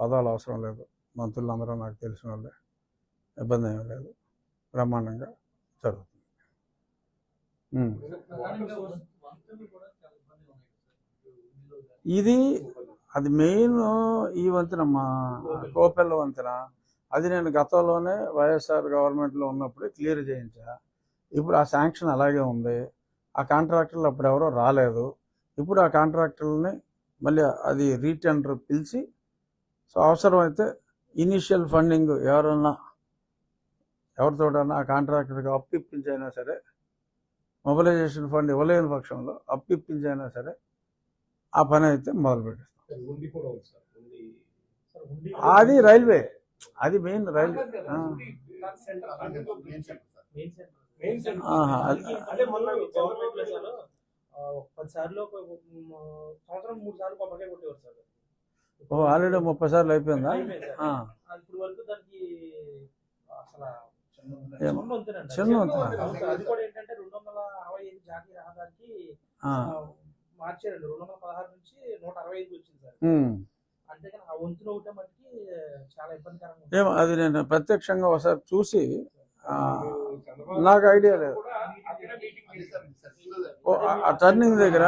పదాలు అవసరం లేదు. మంత్రులు అందరూ నాకు తెలిసిన వాళ్ళే. ఇబ్బంది ఏమీ లేదు. బ్రహ్మాండంగా జరుగుతుంది. ఇది అది మెయిన్ ఈ వంతెన మా కోపెల్ల వంతెన. అది నేను గతంలోనే వైఎస్ఆర్ గవర్నమెంట్లో ఉన్నప్పుడే క్లియర్ చేయించా. ఇప్పుడు ఆ శాంక్షన్ అలాగే ఉంది. ఆ కాంట్రాక్టర్లు అప్పుడు ఎవరో రాలేదు. ఇప్పుడు ఆ కాంట్రాక్టర్లని మళ్ళీ అది రీటెండర్ పిలిచి సో అవసరమైతే ఇనీషియల్ ఫండింగ్ ఎవరన్నా ఎవరితోటన్నా కాంట్రాక్టర్కి అప్పు ఇప్పించైనా సరే మొబిలైజేషన్ ఫండ్ ఇవ్వలేని పక్షంలో అప్పు ఇప్పించైనా సరే ఆ పని అయితే మొదలు పెట్టేస్తాం అది రైల్వే అది మెయిన్ రైల్వే. పది సార్లు సంవత్సరం మూడు సార్లు కొబ్బరికాయ కొట్టేవారు సార్. ఓ ఆల్రెడీ ముప్పై సార్లు అయిపోయిందా? అయిపోయింది సార్. ఆ. ఆ, ఇప్పుడు వరకు దానికి అసలు ఏం? చిన్న రెండు వందల అరవై ఐదు జాతీయ రహదారికి ఆ. ఆ, మార్చారండి. రెండు వందల పదహారు నుంచి నూట అరవై ఐదుకి వచ్చింది సార్. ఉమ్. అంతేకాని ఆ వంతున ఒకటే మటుకి చాలా ఇబ్బందికరంగా ఉంది. ఏమో అది నేను ప్రత్యక్షంగా ఒకసారి చూసి నాకు ఐడియా లేదు. ఆ టర్నింగ్ దగ్గర?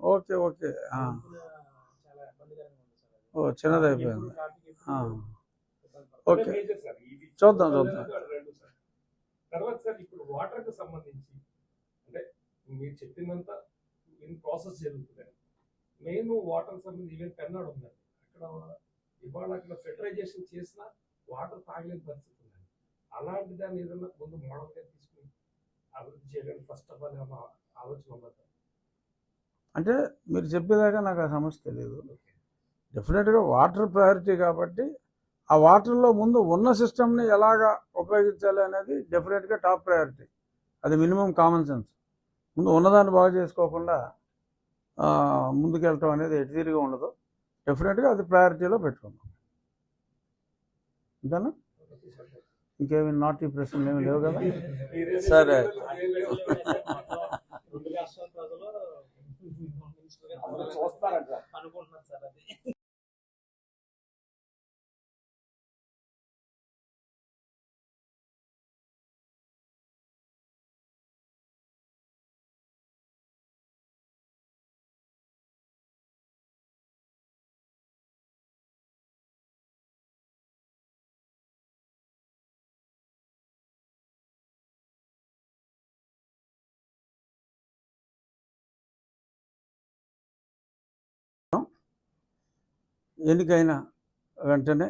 Okay okay. చాలా ఓ చిన్నది అయిపోయింది. ఓకే. సార్ చూద్దాం, చూద్దాం. రెండు సార్ తర్వాత సార్ ఇప్పుడు వాటర్కు సంబంధించి అంటే మీరు చెప్పినంత ఇన్ ప్రాసెస్ జరుగుతుంది మెయిన్ వాటర్ సంబంధించి ఈవెన్ పెన్నాడు ఉందండి అక్కడ ఇవాళ అక్కడ ఫెటరైజేషన్ చేసినా వాటర్ తాగలేని పరిస్థితి ఉందండి అలాంటి దాన్ని ఏదైనా ముందు మోడల్గా తీసుకుని అభివృద్ధి చేయడానికి ఫస్ట్ ఆఫ్ ఆల్ ఆలోచన ఉండదు అంటే మీరు చెప్పేదాకా నాకు ఆ సమస్య తెలియదు డెఫినెట్గా వాటర్ ప్రయారిటీ కాబట్టి ఆ వాటర్లో ముందు ఉన్న సిస్టమ్ని ఎలాగా ఉపయోగించాలి అనేది డెఫినెట్గా టాప్ ప్రయారిటీ అది మినిమం కామన్ సెన్స్ ముందు ఉన్నదాన్ని బాగు చేసుకోకుండా ముందుకెళ్ళటం అనేది తిరిగి ఉండదు. డెఫినెట్గా అది ప్రయారిటీలో పెట్టుకుందాం. అంతేనా? ఇంకేమి నాటి ప్రశ్నలు ఏమి లేవు కదా? సరే. అనుకుంటున్నాను సార్ అది. ఎన్నికైన వెంటనే